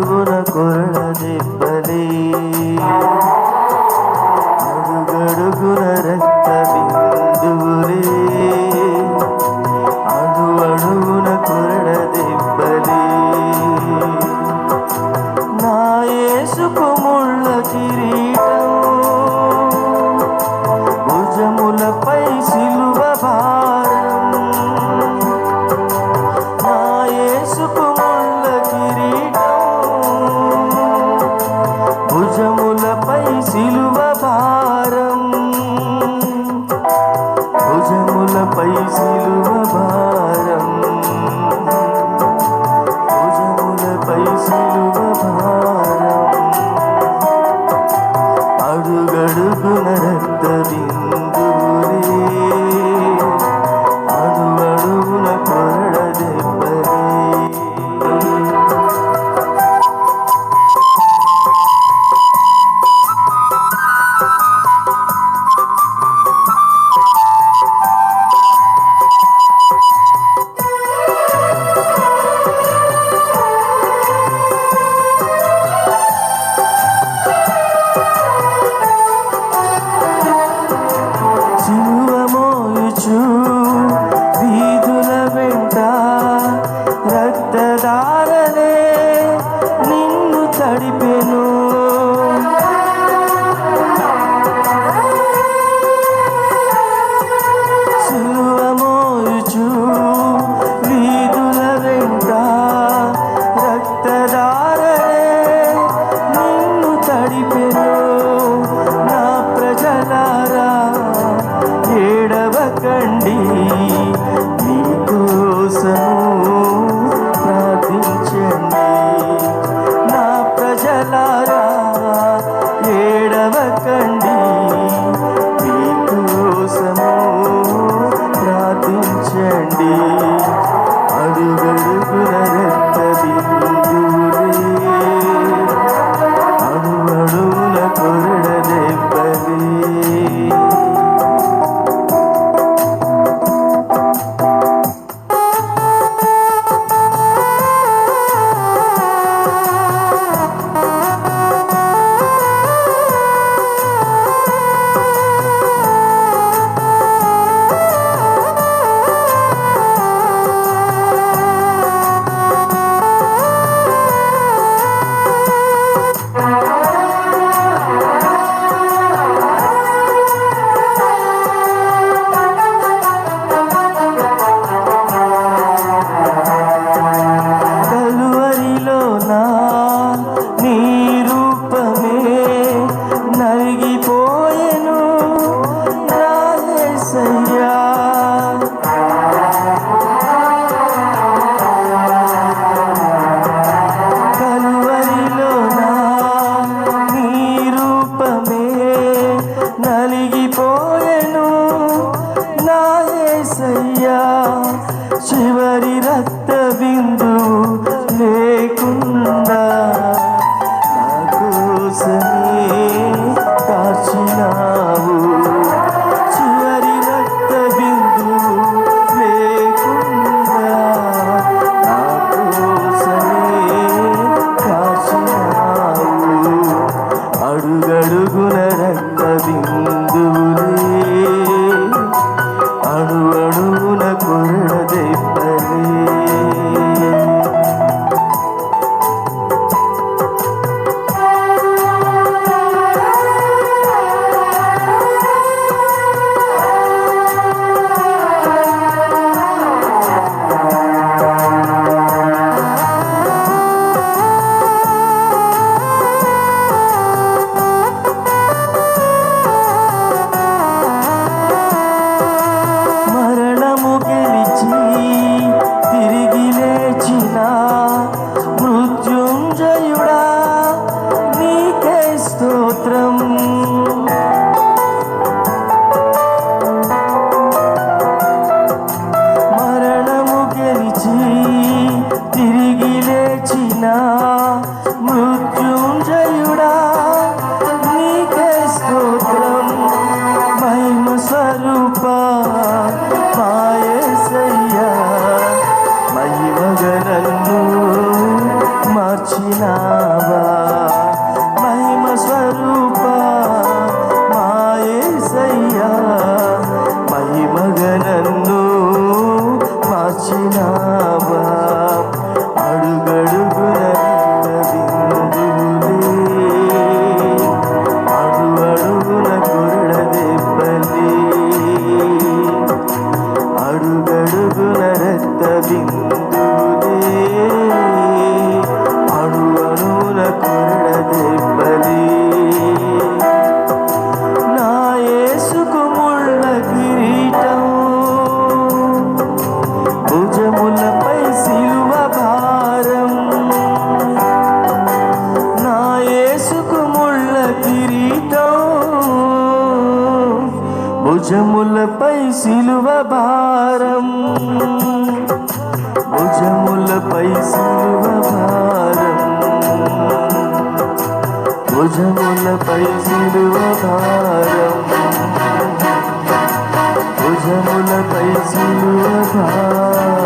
అడుగున కొరణ దిబ్బలే Happy. ఏసయ్యా చివరి రక్త బిందు లేకుండా నా కోసమే కాచినావు చివరి రక్త బిందు లేకుండా నా కోసమే అడుగడుగున రక్త బిందువులే భుజములపై సిలువ భారం. భుజములపై శిలువ భారం. భుజములపై శిలువ భారం భుజములపై సిలువ భారం.